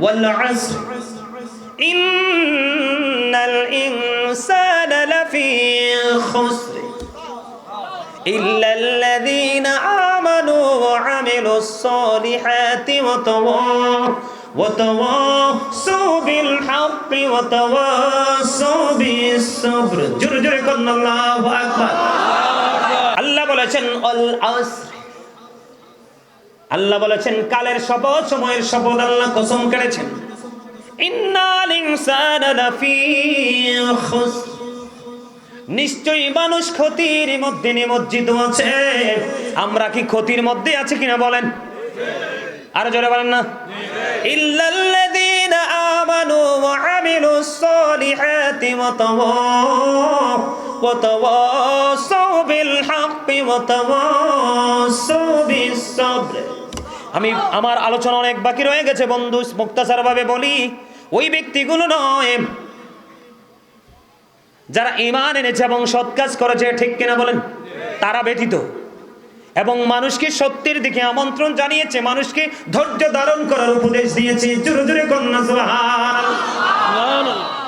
والعصر إن الإنسان لفي خسر إلا الذين آمنوا وعملوا الصالحات وتواصوا وتواصوا بالحق وتواصوا بالصبر جر جر قلنا الله أكبر আল্লাহ বলেছেন অল আসর আল্লাহ বলেছেন, কালের শপথ, সময়ের শপথ আল্লাহ কসম লাফি নিশ্চয়ই মানুষ ক্ষতির মধ্যে নিমজ্জিত আছে। আমরা কি ক্ষতির মধ্যে আছি কিনা বলেন। আরও জোরে বলেন না। ইল্লাল্লাযীনা আমি আমার আলোচনা অনেক বাকি রয়ে গেছে বন্ধু মুক্তাসার ভাবে বলি ওই ব্যক্তিগুলো নয়। যারা ইমান এনেছে এবং সৎ কাজ করেছে ঠিক কিনা বলেন? তারা ব্যতীত। এবং মানুষকে সত্যের দিকে আমন্ত্রণ জানিয়েছে মানুষকে ধৈর্য ধারণ করার উপদেশ দিয়েছে। জোরে জোরে কন্যা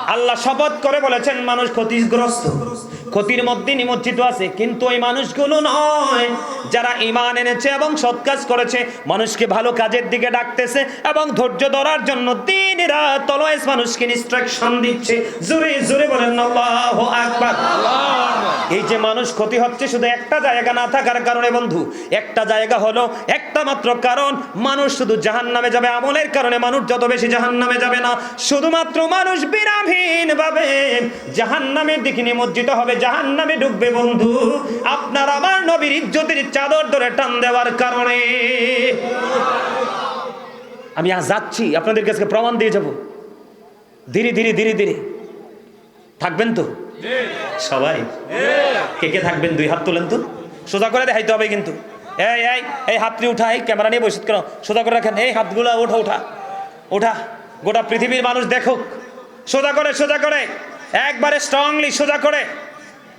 আল্লাহ শপথ করে বলেছেন মানুষ ক্ষতিগ্রস্ত। ক্ষতির মধ্যে নিমজ্জিত আছে। কিন্তু ওই মানুষগুলো নয়। যারা ইমান এনেছে এবং সৎ কাজ করেছে, মানুষকে ভালো কাজের দিকে ডাকতেছে এবং ধৈর্য ধরার জন্য দিন রাত অলওয়েজ মানুষকে ইনস্ট্রাকশন দিচ্ছে। জোরে জোরে বলেন, আল্লাহু আকবার। এই যে মানুষ ক্ষতি হচ্ছে, শুধু একটা জায়গা না থাকার কারণে বন্ধু, একটা জায়গা হলো একটা মাত্র কারণ, মানুষ শুধু জাহান নামে যাবে আমলের কারণে, মানুষ যত বেশি জাহান নামে যাবে না, শুধুমাত্র মানুষ বিরামহীন ভাবে জাহান নামের দিকে নিমজ্জিত হবে। জাহান নামে ঢুকবে বন্ধু। আপনার আমার নবীর ইজ্জতের চাদর ধরে টান দেওয়ার কারণে। আমি আজ যাচ্ছি, আপনাদের কাছে প্রমাণ দিয়ে যাব। ধীরে ধীরে ধীরে ধীরে। থাকবেন তো? সবাই? কে কে থাকবেন? দুই হাত তোলেন তো। সোজা করে দেখাইতে হবে কিন্তু। এই এই এই হাতটি উঠা, এই ক্যামেরা নিয়ে বসে কেন? সোজা করে রাখেন। এই হাতগুলো ওঠা ওঠা। ওঠা। গোটা পৃথিবীর মানুষ দেখুক। সোজা করে সোজা করে। একবারে স্ট্রংলি সোজা করে।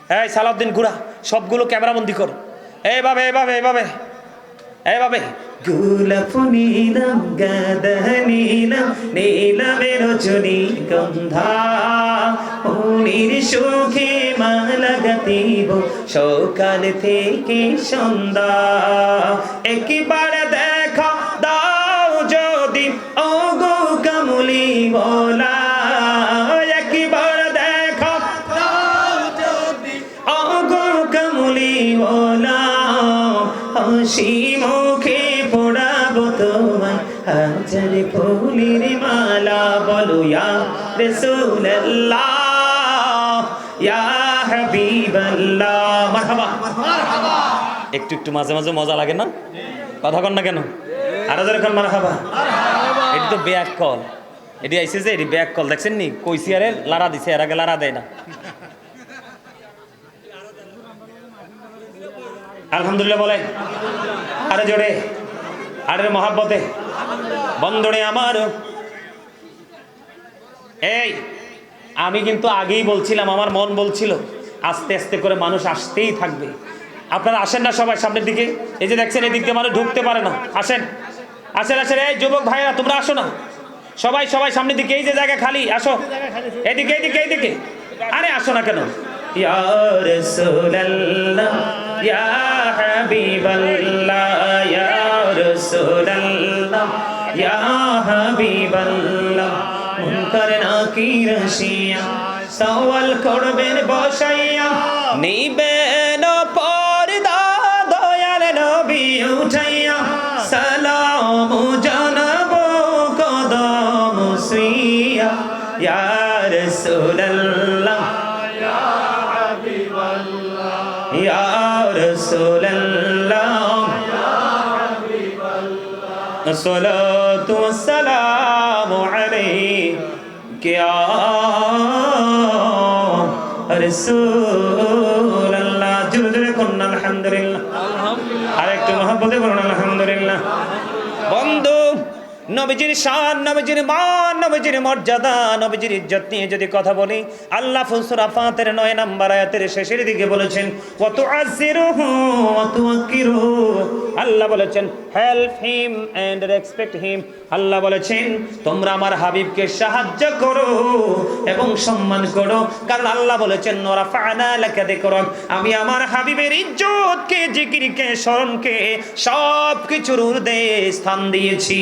এই সালাউদ্দিন গুড়া সবগুলো ক্যামেরাবন্দি কর। এইভাবে এইভাবে এইভাবে। এইভাবে। গোলাপ নীলাম, গাদা নীলাম নীলামের রজনী গন্ধা। উনির সুখে মালা গাতিব সকাল থেকে সন্ধ্যা। একবার দেখা একটু একটু, মাঝে মাঝে মজা লাগে না? কথা কন না কেন? আরও যারা কন, মারহাবা। এটা তো ব্যাক কল। এটি আইসে যে, এটি ব্যাক কল। দেখছেন নি? কইসি আরে লারা দিছে, এর আগে লারা দেয় না। আলহামদুলিল্লাহ বলেন। আরে জোরে। আরে মহাব্বতে। বন্ধনে আমার এই, আমি কিন্তু আগেই বলছিলাম, আমার মন বলছিল, আস্তে আস্তে করে মানুষ আসতেই থাকবে। আপনারা আসেন না সবাই সামনের দিকে, এই যে দেখছেন এদিক দিয়ে মানুষ ঢুকতে পারে না। আসেন আসেন আসেন, এই যুবক ভাইরা তোমরা আসো না। সবাই সবাই সামনের দিকে, এই যে জায়গা খালি, আসো। এদিকে এদিকে এদিকে। আরে আসো না কেন? ইয়া ইয়া হাবিবাল্লাহ। ইয়া রাসূলুল্লাহ ইয়া হাবিবাল্লাহ মুনকার নাকির আসিয়া সওয়াল করবেন বসাইয়া নিবেন পর্দা দয়াল নবী উঠাইয়া সালাম জানাবো কদম সুইয়া ইয়া রাসূলুল্লাহ ইয়া রাসূলুল্লাহ الصلاة والسلام عليك يا رسول الله জোরে জোরে করুন আলহামদুলিল্লাহ আর একটু মহাব্বতে বলুন আলহামদুলিল্লাহ বন্ধু নবীজির শান, নবীজির মান, নবীজির মর্যাদা, নবীজির ইজ্জত নিয়ে যদি কথা বলি, আল্লাহ ফুসুরা ফাতের নয় নাম্বার আয়াতের শেষের দিকে বলেছেন কত আল্লাহ বলেছেন help him and respect him আল্লাহ বলেছেন, তোমরা আমার হাবিবকে সাহায্য করো এবং সম্মান করো। কারণ আল্লাহ বলেছেন নোরা ফানা লেখা দেখো আমি আমার হাবিবের ইজ্জতকে, জিকিরকে স্মরণকে সব কিছুর ঊর্ধ্বে স্থান দিয়েছি।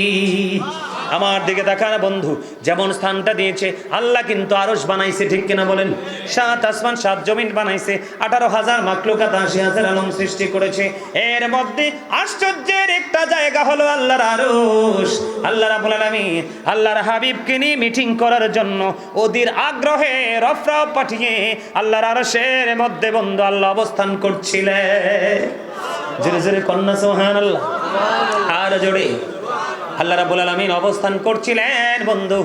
আমার দিকে তাকান বন্ধু, যেমন স্থানটা দিয়েছে। আল্লাহ কিন্তু আরশ বানাইছে, ঠিক কিনা বলেন? সাত আসমান, সাত জমিন বানাইছে, আঠারো হাজার মাকলুকাত, আশি হাজার আলম সৃষ্টি করেছে। এর মধ্যে আশ্চর্যের একটা জায়গা হলো আল্লাহর আরশ। আল্লাহ রাবুল আলামিন আল্লাহর হাবিবকে নিয়ে মিটিং করার জন্য ওদের আগ্রহে রফরফ পাঠিয়ে আল্লাহর আরশের মধ্যে বন্ধু আল্লাহ অবস্থান করছিলেন। জোরে জোরে কন্যা সোহান আল্লাহ আর জোরে। আল্লাহ রাবুল আলমিন অবস্থান করছিলেন, বন্ধু।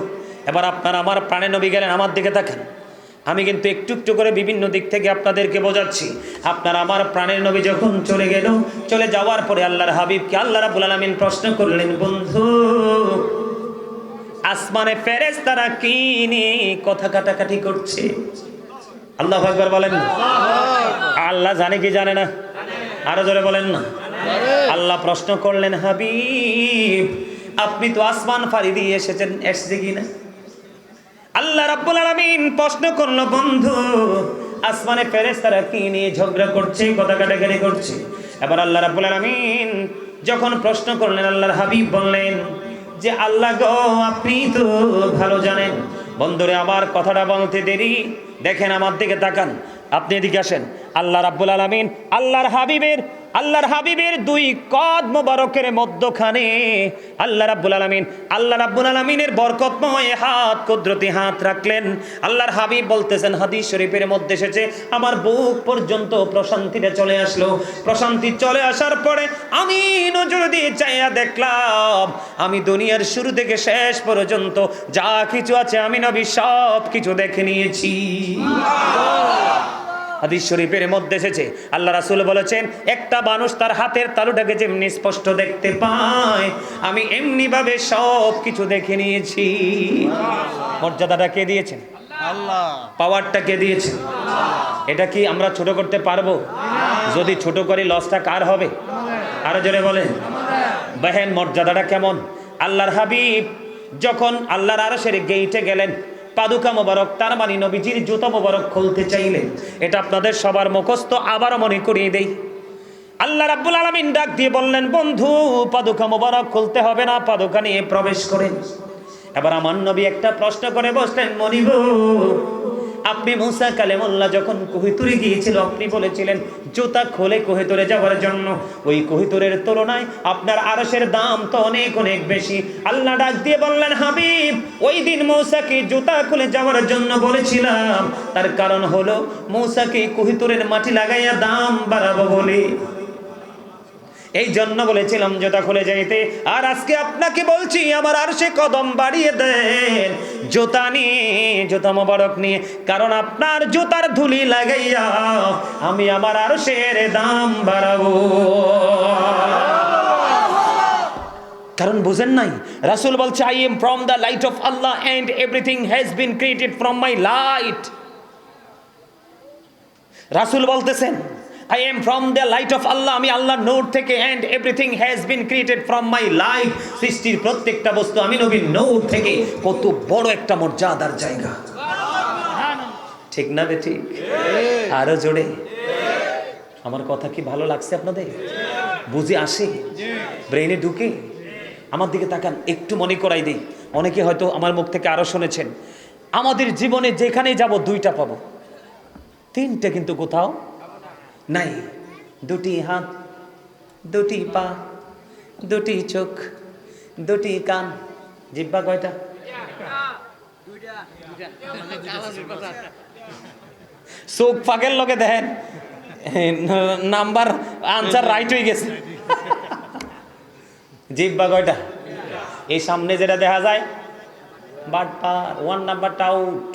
এবার আপনার আমার প্রাণে নবী গেলেন, আমার দিকে তাকান। আমি কিন্তু একটু একটু করে বিভিন্ন দিক থেকে আপনাদেরকে বোঝাচ্ছি। আপনার আমার প্রাণের নবী যখন চলে গেল, চলে যাওয়ার পরে আল্লাহর হাবিবকে আল্লাহ রাবুল আলমিন প্রশ্ন করলেন, বন্ধু, আসমানে ফেরেস তারা কি কথা কাটাকাটি করছে? আল্লাহ একবার বলেন আল্লাহ জানে কি জানে না? আরও জোরে বলেন না। আল্লাহ প্রশ্ন করলেন, হাবিব আপনি তো আসমান ফাড়ি দিয়ে এসেছেন, এসছে কি না? আল্লাহ রাব্বুল আলামিন প্রশ্ন করল, বন্ধু, আসমানে ফেরেশতারা কি নিয়ে ঝগড়া করছে, কথা কাটাকাটি করছে? এবার আল্লাহ রাব্বুল আলামিন যখন প্রশ্ন করলেন, আল্লাহর হাবিব বললেন যে, আল্লাহ গো, আপনি তো ভালো জানেন। বন্ধুরে, আমার কথাটা বলতে দেরি। দেখেন, আমার দিকে তাকান। আপনি এদিকে আসেন। আল্লাহ রাব্বুল আলামিন আল্লাহর হাবিবের আল্লাহর হাবিবের দুই কদ মোবারকের মধ্যখানে আল্লাহ রাব্বুল আলামিন, আল্লাহ রাব্বুল আলামিনের বরকতময় হাত, কুদরতি হাত রাখলেন। আল্লাহর হাবিব বলতেছেন, হাদিস শরীফের মধ্যে এসেছে, আমার বুক পর্যন্ত প্রশান্তিটা চলে আসলো। প্রশান্তি চলে আসার পরে আমি নজর দিয়ে চাইয়া দেখলাম, আমি দুনিয়ার শুরু থেকে শেষ পর্যন্ত যা কিছু আছে আমি নবী সব কিছু দেখে নিয়েছি। হাদিস শরীফের মধ্যে এসেছে। আল্লাহ রাসুল বলেছেন একটা মানুষ তার হাতের তালুটাকে যেমনি স্পষ্ট দেখতে পায় আমি এমনি ভাবে সব কিছু দেখে নিয়েছি। মর্যাদাটা কে দিয়েছেন? আল্লাহ। পাওয়ারটা কে দিয়েছেন? এটা কি আমরা ছোট করতে পারব? যদি ছোট করি লসটা কার হবে? আরও জোরে বলেন। বেহেন মর্যাদাটা কেমন? আল্লাহর হাবিব যখন আল্লাহর আরশের গেইটে গেলেন পাদুকা মোবারক, তার মানে নবীজির জুতো মোবারক খুলতে চাইলেন এটা আপনাদের সবার মুখস্থ আবার মনে করিয়ে দেই। আল্লাহ রাব্বুল আলামিন ডাক দিয়ে বললেন, বন্ধু, পাদুকা মোবারক খুলতে হবে না, পাদুকা নিয়ে প্রবেশ করেন এবার আমার নবী একটা প্রশ্ন করে বসলেন মনিব আপনি মুসা কালেমুল্লাহ যখন কোহিতুরে গিয়েছিল আপনি বলেছিলেন, জুতা খোলে কোহিতুরে যাওয়ার জন্য। ওই কোহিতুরের তুলনায় আপনার আরসের দাম তো অনেক অনেক বেশি। আল্লাহ ডাক দিয়ে বললেন, হাবিব, ওই দিন মৌসাকে জুতা খুলে যাওয়ার জন্য বলেছিলাম। তার কারণ হলো, মৌসাকে কোহিতুরের মাটি লাগাইয়া দাম বাড়াবো বলে। এই জন্য বলেছিলাম, জুতা খুলে যাইতে। আর আজকে আপনাকে বলছি, আমার আর সে কদম বাড়িয়ে দেন। জুতা নিয়ে, জুতা মোবারক নিয়ে, কারণ আপনার জুতার ধুলি লাগাইয়া আমি আমার আর সের দাম বাড়াবো। কারণ বুঝেন নাই, রাসুল বলছে I am from the light of Allah and everything has been created from my light রাসুল বলতেছেন I am from the light of Allah আমি আল্লাহর নূর থেকে and everything has been created from my life সৃষ্টির প্রত্যেকটা বস্তু আমি নবীর নূর থেকে কত বড় একটা মর্যাদার জায়গা। ঠিক না বে ঠিক? আরও জোরে। আমার কথা কি ভালো লাগছে আপনাদের? বুঝে আসে? ব্রেনে ঢুকে? আমার দিকে তাকান, একটু মনে করাই দিই। অনেকে হয়তো আমার মুখ থেকে আরও শুনেছেন। আমাদের জীবনে যেখানে যাব, দুইটা পাবো। তিনটে কিন্তু কোথাও নাই, দুটি হাত, দুটি পা, দুটি চোখ, দুটি কান। জিব্বা কয়টা? চোখ ফাঁকের লগে দেখেন। নাম্বার, আনসার রাইট হয়ে গেছে। জিব্বা কয়টা? এই সামনে যেটা দেখা যায় বাট পা ওয়ান নাম্বারটা আউট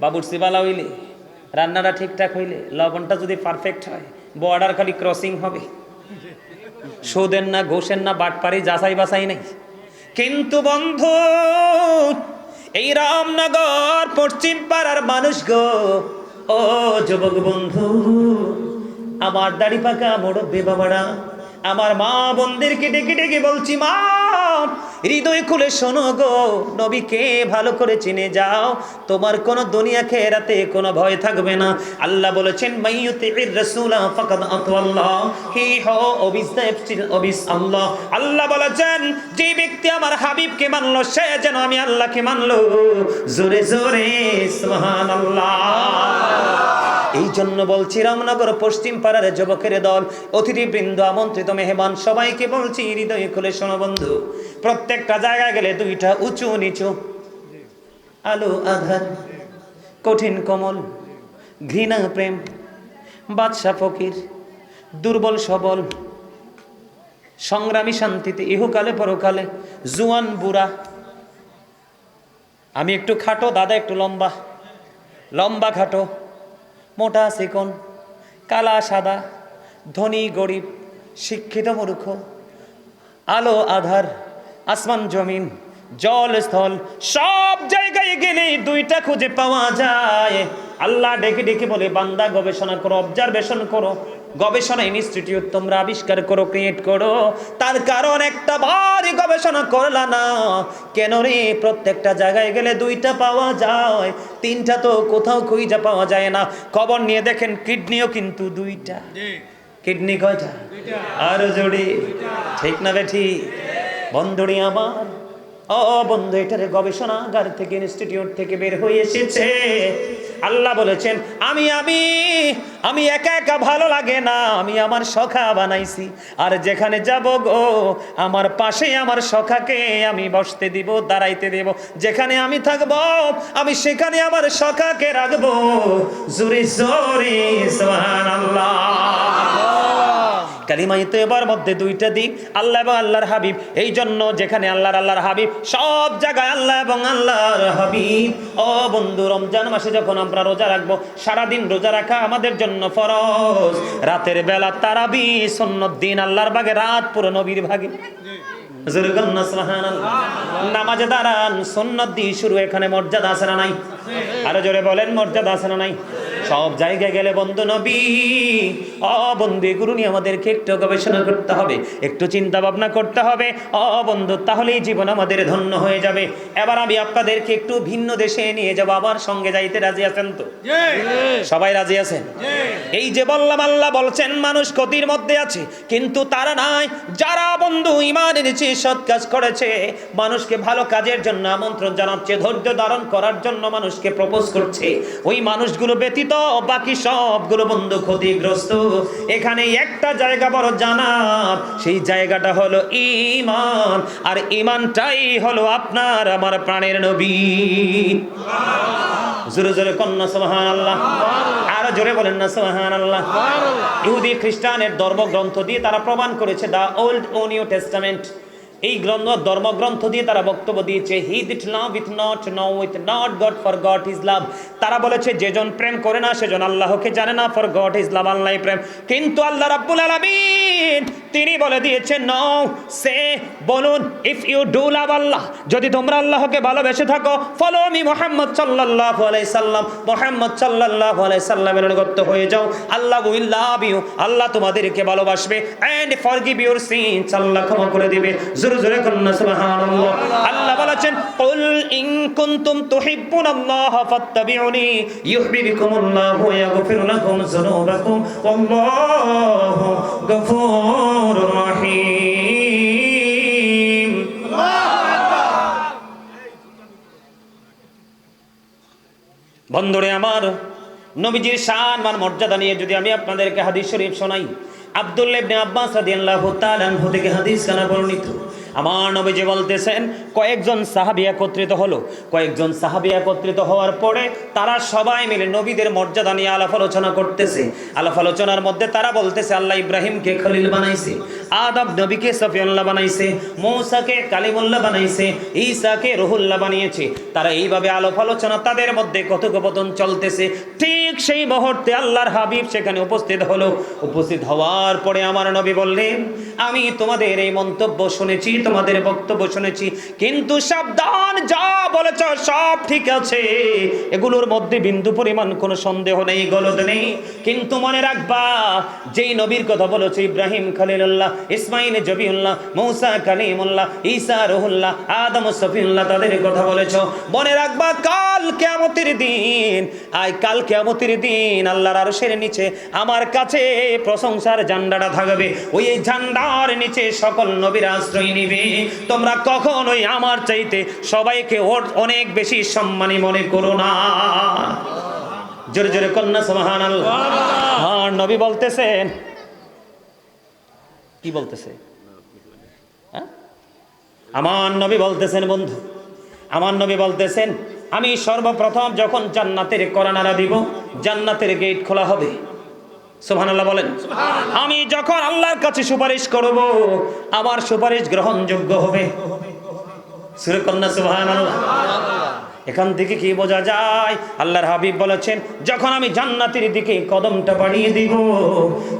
বাবুর সিবালা হইলে রান্নাটা ঠিকঠাক হইলে লবণটা যদি পারফেক্ট হয় বর্ডার খালি ক্রসিং হবে। সোদের না, ঘোষের না, বাটপারি যাচাই বাছাই নাই। কিন্তু বন্ধু, এই রামনগর, পশ্চিম পাড়ার মানুষ গো, ও যুবক বন্ধু, আমার দাড়ি পাকা মুরব্বী বাবারা আমার মা বোনদেরকে ডেকে ডেকে বলছি, মা, হৃদয় খুলে শোনো গো, নবীকে ভালো করে চিনে যাও। তোমার কোনো দুনিয়া খেরাতে কোনো ভয় থাকবে না। আল্লাহ বলেছেন মাইয়ুতির রাসূলা ফাকাদ আতাল্লাহ হি হো অবিস অবিস আল্লাহ আল্লাহ বলেছেন, যে ব্যক্তি আমার হাবিবকে মানলো, সে যেন আমি আল্লাহকে মানলো। জোরে জোরে, সুবহানাল্লাহ। এই জন্য বলছি, রামনগর পশ্চিম পাড়ার যুবকের দল, অতিথিবৃন্দ, আমন্ত্রিত মেহমান, সবাইকে বলছি, হৃদয় খুলে শোনো বন্ধু। প্রত্যেকটা জায়গায় গেলে দুইটা উঁচু নিচু। আলো, আধার, কঠিন কমল, ঘৃণা, প্রেম, বাদশা ফকির, দুর্বল সবল, সংগ্রামী শান্তিতে, ইহুকালে, পরকালে, জুয়ান বুড়া। আমি একটু খাটো, দাদা একটু লম্বা। লম্বা খাটো। মোটা চিকন কালা সাদা, ধনী গরিব, শিক্ষিত মূর্খ, আলো আধার, আসমান জমিন, জল স্থল, সব জায়গায় গেলে দুইটা খুঁজে পাওয়া যায়। আল্লাহ ডেকে ডেকে বলে, বান্দা গবেষণা করো অবজারভেশন করো। গবেষণা ইনস্টিটিউট তোমরা আবিষ্কার করো ক্রিয়েট করো। তার কারণ একটা বারই গবেষণা করলা না। কেন রে? প্রত্যেকটা জায়গায় গেলে দুইটা পাওয়া যায় তিনটা তো কোথাও খুঁজে পাওয়া যায় না। খবর নিয়ে দেখেন কিডনিও কিন্তু দুইটা। কিডনি কয়টা? আরও জোরে। ঠিক না বেঠি বন্ধুরি আমার। ও বন্ধু এটারে গবেষণাগার থেকে ইনস্টিটিউট থেকে বের হয়ে এসেছে। আল্লাহ বলেছেন, আমি আমি আমি একা একা ভালো লাগে না, আমি আমার সখা বানাইছি। আর যেখানে যাব গো, আমার পাশে আমার সখাকে আমি বসতে দিব, দাঁড়াইতে দেব। যেখানে আমি থাকব, আমি সেখানে আমার সখাকে রাখব। জোরে জোরে, সুবহানাল্লাহ। কালিমাই তো এবার মধ্যে দুইটা দিক, আল্লাহ এবং আল্লাহর হাবিব। এই জন্য যেখানে আল্লাহর আল্লাহর হাবিব, সব জায়গায় আল্লাহ এবং আল্লাহর হাবিব। ও বন্ধু, রমজান মাসে যখন আমরা রোজা রাখব, সারাদিন রোজা রাখা আমাদের জন্য ফরজ। রাতের বেলা তারাবি সন্ন্যত দিন, আল্লাহর ভাগে রাত পুরো নবীর ভাগে। নামাজে দাঁড়ান সন্ন্যত দিয়ে শুরু, এখানে মর্যাদা আছে না নাই? আরও জোরে বলেন, মর্যাদা আছে না নাই? সব জায়গায় গেলে বন্ধু নবী অ বন্ধু এগুলো নিয়ে আমাদেরকে একটু গবেষণা করতে হবে একটু চিন্তা ভাবনা করতে হবে। অ বন্ধু তাহলেই জীবন আমাদের ধন্য হয়ে যাবে। এবার আমি আপনাদেরকে একটু ভিন্ন দেশে নিয়ে যাব আবার সঙ্গে যাইতে রাজি আছেন তো? সবাই রাজি আছেন? এই যে বললাম আল্লাহ বলছেন মানুষ ক্ষতির মধ্যে আছে কিন্তু তারা নাই। যারা বন্ধু ইমান এনেছে সৎ কাজ করেছে মানুষকে ভালো কাজের জন্য আমন্ত্রণ জানাচ্ছে ধৈর্য ধারণ করার জন্য মানুষকে প্রপোজ করছে। ওই মানুষগুলো ব্যতীত বাকি সবগুলো বন্ধু ক্ষতিগ্রস্ত। এখানে একটা জায়গা বড় জানার সেই জায়গাটা হলো ইমান আর ইমানটাই হলো আপনার আমার প্রাণের নবী। জোরে জোরে কন্যা সোহান আল্লাহ আরও জোরে বলেন না সোহান আল্লাহ ইহুদি খ্রিস্টানের ধর্মগ্রন্থ দিয়ে তারা প্রমাণ করেছে দা ওল্ড ও নিউ টেস্টামেন্ট এই গ্রন্থ, ধর্মগ্রন্থ দিয়ে তারা বক্তব্য দিয়েছে he that loveth not knoweth not God for God is love তারা বলেছে যেজন প্রেম করে না সেজন আল্লাহকে জানে না ফর গড ইজ লাভ আল্লাহ প্রেম। কিন্তু আল্লাহ রাব্বুল আলামিন, তিনি বলে দিয়েছেন নো সে বলুন if you do love Allah, যদি তোমরা আল্লাহকে ভালোবেসে থাকো ফলো মি মোহাম্মদ সাল্লাল্লাহু আলাইহি সাল্লাম, মোহাম্মদ সাল্লাল্লাহু আলাইহি সাল্লামের অনুগত হয়ে যাও। আল্লাহ উইল লাভ ইউ আল্লাহ তোমাদেরকে ভালোবাসবে এন্ড ফরগিভ ইউর সিনস আল্লাহ ক্ষমা করে দিবে। জোরে জোরে কন্না সুবহানাল্লাহ। আল্লাহ বলেছেন কুল ইন কুনতুম তুহিব্বুনাল্লাহ ফাত্তাবিউনি ইউহিব্বুকুমুল্লাহ ওয়া ইয়াগফির লাকুম যুনুবাকুম ওয়াল্লাহু গফুরুর রহিম। বন্ধুরে আমার নবীজির শান মান মর্যাদা নিয়ে যদি আমি আপনাদেরকে হাদিস শরীফ শোনাই আব্দুল্লাহ ইবনে আব্বাস রাদিয়াল্লাহু তাআলা থেকে হাদিস কানা বর্ণিত। আমার নবীজি বলতেছেন, কয়েকজন সাহাবী একত্রিত হলো। কয়েকজন সাহাবী একত্রিত হওয়ার পরে তারা সবাই মিলে নবীদের মর্যাদা নিয়ে আলাপ আলোচনা করতেছে। আলাপ আলোচনার মধ্যে তারা বলতেছে, আল্লাহ ইব্রাহিমকে খলিল বানাইছে আদব নবীকে সফিউল্লাহ বানাইছে, মৌসাকে কালিমুল্লাহ বানাইছে, ঈসাকে রহুল্লাহ বানিয়েছে। তারা এইভাবে আলাপ আলোচনা তাদের মধ্যে কথোপকথন চলতেছে। ঠিক সেই মুহূর্তে আল্লাহর হাবিব সেখানে উপস্থিত হলো। উপস্থিত হওয়ার পরে আমার নবী বললেন, আমি তোমাদের এই মন্তব্য শুনেছি তোমাদের বক্তব্য শুনেছি। কিন্তু সাবধান, যা বলেছ সব ঠিক আছে। এগুলোর মধ্যে বিন্দু পরিমাণ কোনো সন্দেহ নেই, গলদ নেই। কিন্তু মনে রাখবা, যেই নবীর কথা বলেছে ইব্রাহিম খালিলুল্লাহ, ইসমাইল জবিউল্লাহ, মৌসা কালিমুল্লাহ, ঈসা রহুল্লাহ, আদম সফিউল্লাহ তাদের কথা বলেছ। মনে রাখবা, কাল কেমতের দিন, আয় কাল কেমতের দিন আল্লাহর আরশের নিচে আমার কাছে প্রশংসার ঝান্ডাটা থাকবে। ওই ঝান্ডার নিচে সকল নবীর আশ্রয় নিবে। তোমরা কখনোই আমার চাইতে সবাইকে ওর অনেক বেশি সম্মানী মনে করো না। জোরে জোরে কন্যা সমাহান হ্যাঁ নবী বলতেছেন। কি বলতেছে? হ্যাঁ? আমার নবী বলতেছেন, বন্ধু, আমার নবী বলতেছেন, আমি সর্বপ্রথম যখন জান্নাতের করানারা দিব, জান্নাতের গেট খোলা হবে। সুবহানাল্লাহ বলেন। আমি যখন আল্লাহর কাছে সুপারিশ করব আমার সুপারিশ গ্রহণযোগ্য হবে। সুরকন্যা সুবহানাল্লাহ। এখান থেকে কি বোঝা যায়? আল্লাহর হাবিব বলেছেন যখন আমি জান্নাতের দিকে কদমটা বাড়িয়ে দিব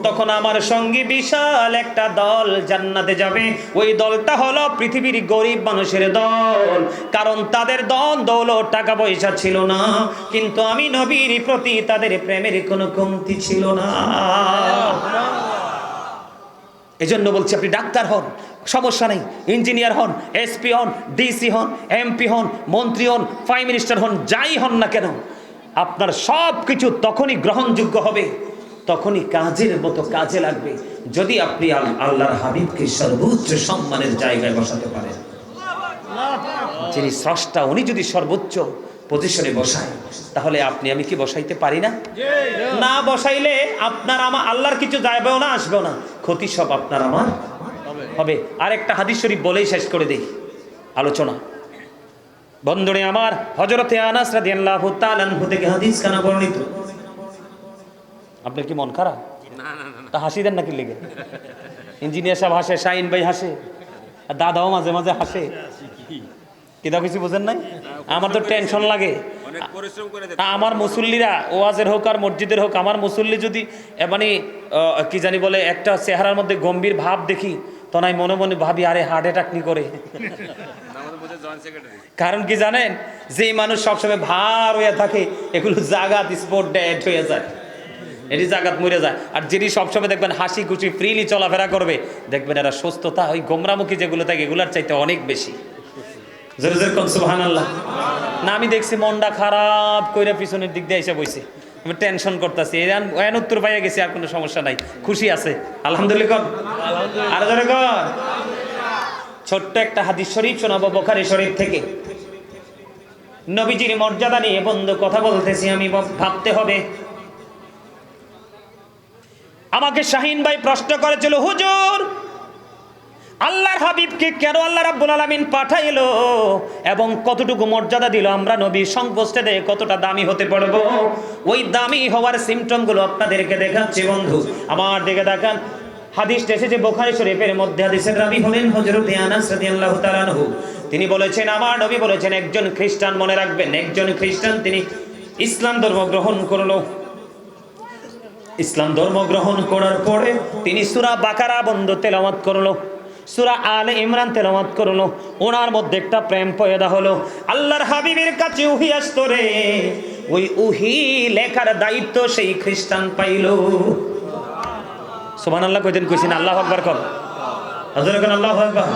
তখন আমার সঙ্গে বিশাল একটা দল জান্নাতে যাবে। ওই দলটা হলো পৃথিবীর গরিব মানুষের দল। কারণ তাদের দল দৌলত টাকা পয়সা ছিল না। কিন্তু আমি নবীর প্রতি তাদের প্রেমের কোনো কমতি ছিল না। এজন্য বলছি আপনি ডাক্তার হন। সমস্যা নেই। ইঞ্জিনিয়ার হন এসপি হন ডিসি হন এমপি হন মন্ত্রী হন প্রাইম মিনিস্টার হন যাই হন না কেন আপনার সব কিছু তখনই গ্রহণযোগ্য হবে তখনই কাজের মতো কাজে লাগবে। যদি আপনি আল্লাহর হাবিবকে সর্বোচ্চ সম্মানের জায়গায় বসাতে পারেন। যিনি স্রষ্টা উনি যদি সর্বোচ্চ পজিশনে বসায় তাহলে আপনি আমি কি বসাইতে পারি না? না বসাইলে আপনার আমার আল্লাহর কিছু যাবেও না আসবেও না। ক্ষতি সব আপনার আমার হবে। আর একটা হাদিস শরীফ বলেই শেষ করে দেই। আলোচনা। বন্ধুরে আমার হজরতে আনাস রাদিয়াল্লাহু তাআলা থেকে হাদিস কানা বর্ণিত। আপনার কি মন খারাপ? তা হাসি দেন নাকি লেগে? ইঞ্জিনিয়ার সাহেব হাসে শাহিন ভাই হাসে আর দাদাও মাঝে মাঝে হাসে। কিদা কিছু বোঝেন নাই? আমার তো টেনশন লাগে। আমার মুসল্লিরা ওয়াজের হোক আর মসজিদের হোক আমার মুসল্লি যদি মানে কি জানি বলে একটা চেহারার মধ্যে গম্ভীর ভাব দেখি তো নাই মনে মনে ভাবি, আরে হার্ট অ্যাটাক নি করে? কারণ কি জানেন? যে মানুষ সবসময় ভার হয়ে থাকে, এগুলো জাগাত স্পোর্ট ডেট হয়ে যায়। এটি জাগাত মরে যায়। আর যিনি সবসময় দেখবেন হাসি খুশি ফ্রিলি চলাফেরা করবে, দেখবেন এরা সুস্থতা, ওই গোমরামুখী যেগুলো থাকে, এগুলার চাইতে অনেক বেশি। জোরে জোর কোন, সুবহানাল্লাহ। না, আমি দেখছি মনটা খারাপ কইরা পিছনের দিক দিয়ে এসে বইছে। আমি টেনশন করতেছি। এন উত্তর পাইয়া গেছি, আর কোনো সমস্যা নাই। খুশি আছে। আলহামদুলিল্লাহ আর কর ছোট্ট একটা হাদিস শরীফ শোনাবো বোখারি শরীফ থেকে। নবীজির মর্যাদা নিয়ে বন্ধু কথা বলতেছি, আমি ভাবতে হবে। আমাকে শাহিন ভাই প্রশ্ন করেছিল, হুজুর আল্লাহর হাবিবকে কেন আল্লাহ রাব্বুল আলামিন পাঠাইলো? এবং কতটুকু মর্যাদা দিল? আমরা নবী সংকোচে দেয় কতটা দামি হতে পারব? ওই দামি হওয়ার সিমটমগুলো আপনাদেরকে দেখাচ্ছি, বন্ধু। আমার দিকে দেখান হাদিস এসেছে বোখারি শরীফের মধ্যে। হাদিসের রাবি হলেন হযরত আনাস রাদিয়াল্লাহু তাআলা আনহু। তিনি বলেছেন, আমার নবী বলেছেন, একজন খ্রিস্টান মনে রাখবেন, একজন খ্রিস্টান তিনি ইসলাম ধর্ম গ্রহণ করল। ইসলাম ধর্ম গ্রহণ করার পরে তিনি সুরা বাকারা বন্ধ তেলাওয়াত করল। সুরা আলে ইমরান তেলাওয়াত করল। ওনার মধ্যে একটা প্রেম পয়দা হলো। আল্লাহর হাবিবের কাছে উহি আসতো রে। ওই উহি লেখার দায়িত্ব সেই খ্রিস্টান পাইলো। সুবহান আল্লাহ কইতেন কইছেন, আল্লাহ আকবার কর। কোন আকবার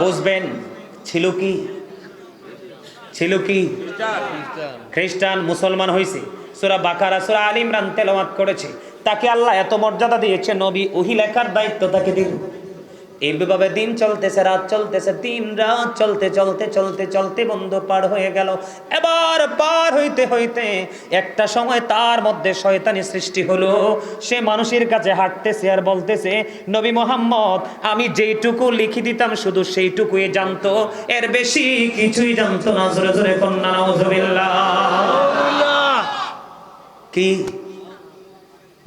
বুঝবেন, ছিল কি? ছিল কি? খ্রিস্টান, মুসলমান হয়েছে সুরা বাকারা, সুরা আল ইমরান তেলাওয়াত করেছে। তাকে আল্লাহ এত মর্যাদা দিয়েছে, নবী ওহি লেখার দায়িত্ব তাকে দিল। এইভাবে দিন চলতেছে রাত চলতেছে দিন রাত চলতে চলতে চলতে চলতে বন্ধ পার হয়ে গেল। এবার পার হইতে হইতে একটা সময় তার মধ্যে শয়তানি সৃষ্টি হলো। সে মানুষের কাছে হাঁটতেছে আর বলতেছে নবী মোহাম্মদ আমি যেইটুকু লিখি দিতাম শুধু সেইটুকুই জানতো। এর বেশি কিছুই জানতো না। জোরে জোরে কন্যা নাউজুবিল্লাহ। কি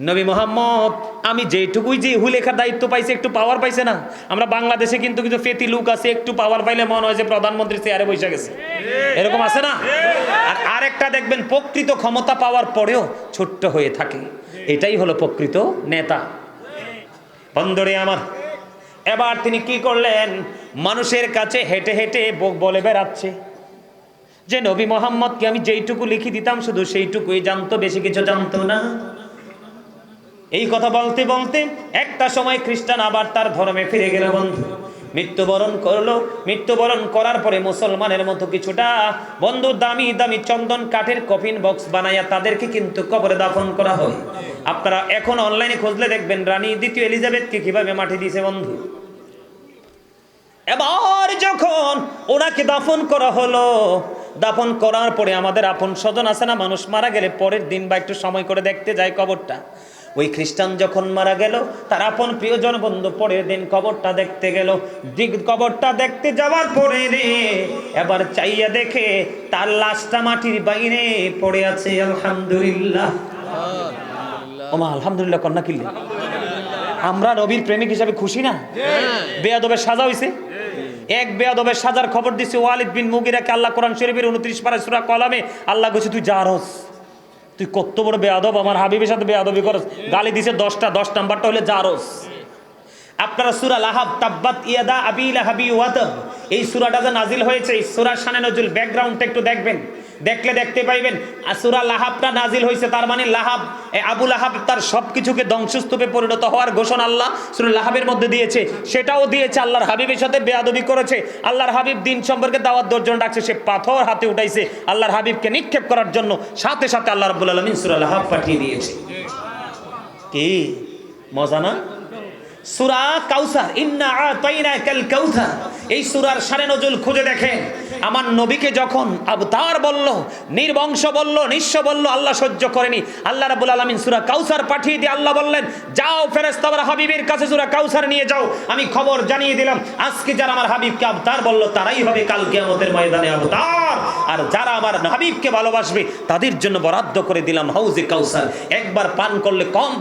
নবী মোহাম্মদ, আমি যেটুকুই যে ইহু লেখার দায়িত্ব পাইছি, একটু পাওয়ার পাইছে না। আমরা বাংলাদেশে কিন্তু কিছু ফেতি লুক আছে, একটু পাওয়ার পাইলে মনে হয় যে প্রধানমন্ত্রী চেয়ারে বসে গেছে। এরকম আছে না? আর আরেকটা দেখবেন, প্রকৃত ক্ষমতা পাওয়ার পরেও ছোট্ট হয়ে থাকে। এটাই হলো প্রকৃত নেতা। বন্দরে আমার, এবার তিনি কি করলেন? মানুষের কাছে হেঁটে হেঁটে বলে বেড়াচ্ছে। যে নবী মোহাম্মদকে আমি যেইটুকু লিখে দিতাম, শুধু সেইটুকুই জানতো, বেশি কিছু জানতো না। এই কথা বলতে বলতে একটা সময় খ্রিস্টান আবার তার ধর্মে ফিরে গেল বন্ধু। মৃত্যুবরণ করল। মৃত্যুবরণ করার পরে মুসলমানের মতো কিছুটা বন্ধু দামি দামি চন্দন কাঠের কফিন বক্স বানাইয়া তাদেরকে কিন্তু কবরে দাফন করা হয়। আপনারা এখন অনলাইনে খুঁজলে দেখবেন রানী দ্বিতীয় এলিজাবেথকে কীভাবে মাটি দিয়েছে বন্ধু। এবার যখন ওনাকে দাফন করা হলো, দাফন করার পরে আমাদের আপন স্বজন আছে না, মানুষ মারা গেলে পরের দিন বা একটু সময় করে দেখতে যায় কবরটা। ওই খ্রিস্টান যখন মারা গেল তার আপন প্রিয়জন বন্ধু পরের দিন কবরটা দেখতে গেল। দিক কবরটা দেখতে যাওয়ার পরে রে এবার চাইয়া দেখে তার লাশটা মাটির বাইরে পড়ে আছে। আলহামদুলিল্লাহ। ওমা আলহামদুলিল্লাহ কন্যা কিল্লি। আমরা নবীর প্রেমিক হিসাবে খুশি না? বেয়াদবের সাজা হইছে? এক বেয়াদবের সাজার খবর দিছে ওয়ালিদ বিন মুগিরাকে আল্লাহ কোরআন শরীফের উনত্রিশ পারা সূরা কলামে আল্লাহ কইছে তুই জারস। তুই কত বড় বেয়াদব, আমার হাবিবের সাথে বেয়াদবি করস। গালি দিছে দশটা, দশ নাম্বারটা হলে জারস আপনারা সুরা লাহাব, তাব্বাত ইয়াদা আবি লাহাবি ওয়াতাব। এই সুরাটা যে নাজিল হয়েছে, এই সুরার শানে নজুল ব্যাকগ্রাউন্ডটা একটু দেখবেন। দেখলে দেখতে পাইবেন আর সূরা লাহাবটা নাজিল হয়েছে তার মানে লাহাব আবু লাহাব তার সবকিছুকে ধ্বংসস্তূপে পরিণত হওয়ার ঘোষণা আল্লাহ সূরা লাহাবের মধ্যে দিয়েছে। সেটাও দিয়েছে, আল্লাহর হাবিবের সাথে বেয়াদবি করেছে, আল্লাহর হাবিব দিন সম্পর্কে দাওয়াত দর্জন ডাকছে সে পাথর হাতে উঠাইছে আল্লাহর হাবিবকে নিক্ষেপ করার জন্য, সাথে সাথে আল্লাহ রাব্বুল আলামিন সূরা লাহাব পাঠিয়ে দিয়েছে। কি? মজা না? সুরা কাউসার, ইন্না আতাইনাকাল কাউসার এই সুরার সারে নজুল খুঁজে দেখেন। আমার নবীকে যখন আবতার বলল, নির্বংশ বলল, নিঃস্ব বলল, আল্লাহ সহ্য করেনি। আল্লাহ রাব্বুল আলামিন সূরা কাউসার পাঠিয়ে দিয়ে আল্লাহ বললেন, যাও ফেরেশতারা হাবিবের কাছে সুরা কাউসার নিয়ে যাও। আমি খবর জানিয়ে দিলাম, আজকে যারা আমার হাবিবকে আবতার বলল, তারাই হবে কাল কিয়ামতের ময়দানে আবতার। আর যারা আমার হাবিবকে ভালোবাসবে, তাদের জন্য বরাদ্দ করে দিলাম হাউজে কাউসার। একবার পান করলে কম